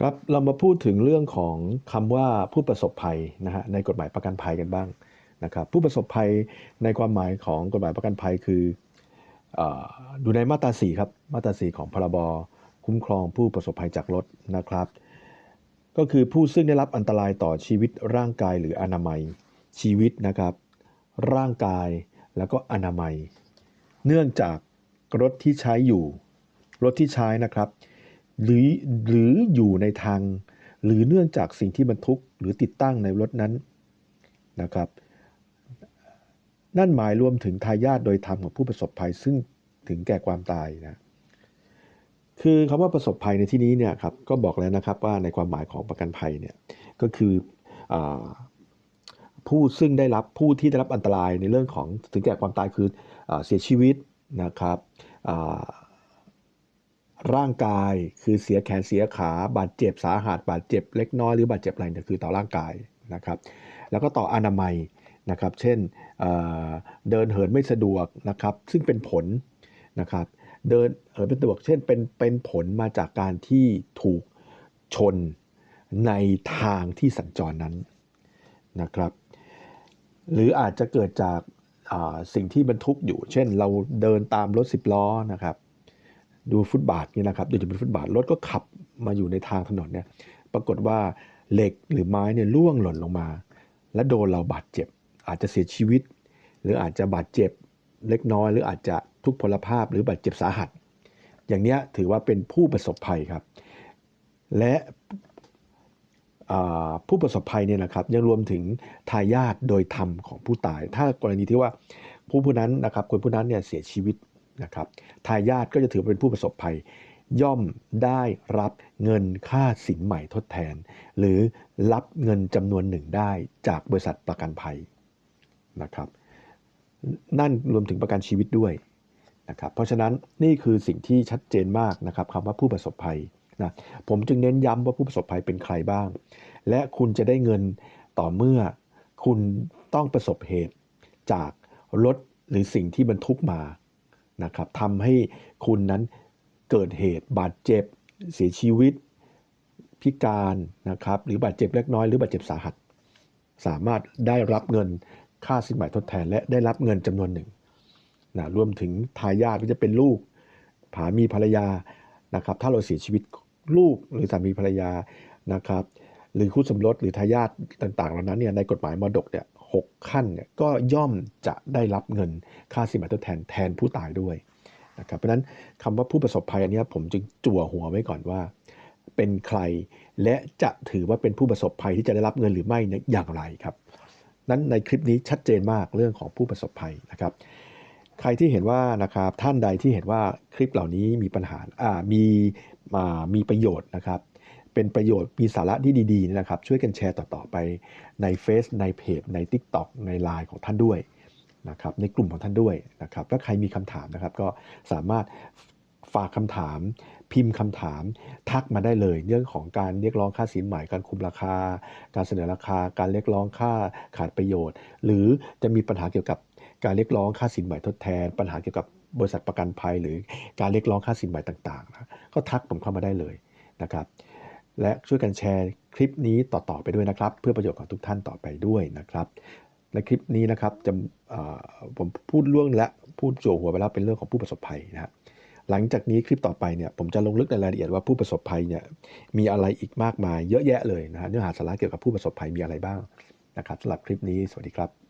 ครับเรามาพูดถึงเรื่องของคำว่าผู้ประสบภัยนะฮะในกฎหมายประกันภัยกันบ้างนะครับผู้ประสบภัยในความหมายของกฎหมายประกันภัยคืออดูในมาตราสีครับมาตราสีของพรบคุ้มครองผู้ประสบภัยจากรถนะครับ ก็คือผู้ซึ่งได้รับอันตรายต่อชีวิตร่างกายหรืออนามัยชีวิตนะครับ ร่างกายแล้วก็อนามัย เนื่องจากรถที่ใช้อยู่ รถที่ใช้นะครับ หรือหรืออยู่ในทาง หรือเนื่องจากสิ่งที่บรรทุกหรือติดตั้งในรถนั้นนะครับ นั่นหมายรวมถึงทายาทโดยธรรมของผู้ประสบภัยซึ่งถึงแก่ความตายนะคือคำว่าประสบภัยในที่นี้เนี่ยครับก็บอกแล้วนะครับว่าในความหมายของประกันภัยเนี่ยก็คืออผู้ซึ่งได้รับผู้ที่ได้รับอันตรายในเรื่องของถึงแก่ความตายคืออเสียชีวิตนะครับ ร่างกายคือเสียแขนเสียขาบาดเจ็บสาหัสบาดเจ็บเล็กน้อยหรือบาดเจ็บอะไรเนี่ยคือต่อร่างกายนะครับแล้วก็ต่ออนามัยนะครับเช่นเเดินเหินไม่สะดวกนะครับซึ่งเป็นผลนะครับเดินเหินไม่สะดวกเช่นเป็นเป็นผลมาจากการที่ถูกชนในทางที่สัญจรนั้นนะครับหรืออาจจะเกิดจากสิ่งที่บรรทุกอยู่ เช่นเราเดินตามรถสิบล้อนะครับ ดูฟุตบาทนี่นะครับดูจะเป็นฟุตบาทรถก็ขับมาอยู่ในทางถนนเนี่ยปรากฏว่าเหล็กหรือไม้เนี่ยล่วงหล่นลงมา และโดนเราบาดเจ็บ อาจจะเสียชีวิต หรืออาจจะบาดเจ็บเล็กน้อย หรืออาจจะทุกพลภาพหรือบาดเจ็บสาหัส อย่างนี้ถือว่าเป็นผู้ประสบภัยครับ และผู้ประสบภัยเนี่ยนะครับยังรวมถึงทายาทโดยธรรมของผู้ตาย ถ้ากรณีที่ว่าผู้ผู้นั้นนะครับคนผู้นั้นเนี่ยเสียชีวิต นะครับทายาทก็จะถือเป็นผู้ประสบภัย ย่อมได้รับเงินค่าสินใหม่ทดแทน หรือรับเงินจำนวนหนึ่งได้จากบริษัทประกันภัยนะครับนั่นรวมถึงประกันชีวิตด้วยนะครับเพราะฉะนั้นนี่คือสิ่งที่ชัดเจนมากนะครับคำว่าผู้ประสบภัยนะผมจึงเน้นย้ำว่าผู้ประสบภัยเป็นใครบ้าง และคุณจะได้เงินต่อเมื่อคุณต้องประสบเหตุจากรถหรือสิ่งที่บรรทุกมา นะครับทำให้คุณนั้นเกิดเหตุบาดเจ็บ เสียชีวิต พิการนะครับหรือบาดเจ็บเล็กน้อยหรือบาดเจ็บสาหัส สามารถได้รับเงินค่าสินใหม่ทดแทน และได้รับเงินจำนวนหนึ่งนะรวมถึงทายาทที่จะเป็นลูกผามีภรรยานะครับถ้าเราเสียชีวิตลูกหรือสามีภรรยานะครับ หรือคู่สมรสหรือทายาทต่างๆเหล่านั้นเนี่ยในกฎหมายมรดกเนี่ยหกขั้นเนี่ยก็ย่อมจะได้รับเงินค่าสินไหมทดแทนแทนผู้ตายด้วยนะครับเพราะฉะนั้นคำว่าผู้ประสบภัยอันนี้ผมจึงจั่วหัวไว้ก่อนว่า เป็นใครและจะถือว่าเป็นผู้ประสบภัยที่จะได้รับเงินหรือไม่เนี่ยอย่างไรครับ นั้นในคลิปนี้ชัดเจนมากเรื่องของผู้ประสบภัยนะครับ ใครที่เห็นว่านะครับท่านใดที่เห็นว่าคลิปเหล่านี้มีปัญหาอ่ามีมามีประโยชน์นะครับ เป็นประโยชน์มีสาระที่ดีๆนะครับ ช่วยกันแชร์ต่อๆไปในเฟซในเพจใน TikTok ใน Line ของท่านด้วยนะครับในกลุ่มของท่านด้วยนะครับถ้าใครมีคำถามนะครับ ก็สามารถฝากคำถาม พิมพ์คำถาม ทักมาได้เลย เรื่องของการเรียกร้องค่าสินใหม่การคุมราคา การเสนอราคา การเรียกร้องค่าขาดประโยชน์ หรือจะมีปัญหาเกี่ยวกับการเรียกร้องค่าสินใหม่ทดแทน ปัญหาเกี่ยวกับบริษัทประกันภัย หรือการเรียกร้องค่าสินใหม่ต่างๆนะก็ทักผมเข้ามาได้เลยนะครับ และช่วยกันแชร์คลิปนี้ต่อๆไปด้วยนะครับ เพื่อประโยชน์ของทุกท่านต่อไปด้วยนะครับในคลิปนี้นะครับจะผมพูดเรื่องและพูดโจหัวไปแล้วเป็นเรื่องของผู้ประสบภัยนะหลังจากนี้คลิปต่อไปเนี่ยผมจะลงลึกในรายละเอียดว่าผู้ประสบภัยเนี่ยมีอะไรอีกมากมายเยอะแยะเลยนะฮะเนื้อหาสาระเกี่ยวกับผู้ประสบภัยมีอะไรบ้างนะครับสำหรับคลิปนี้สวัสดีครับ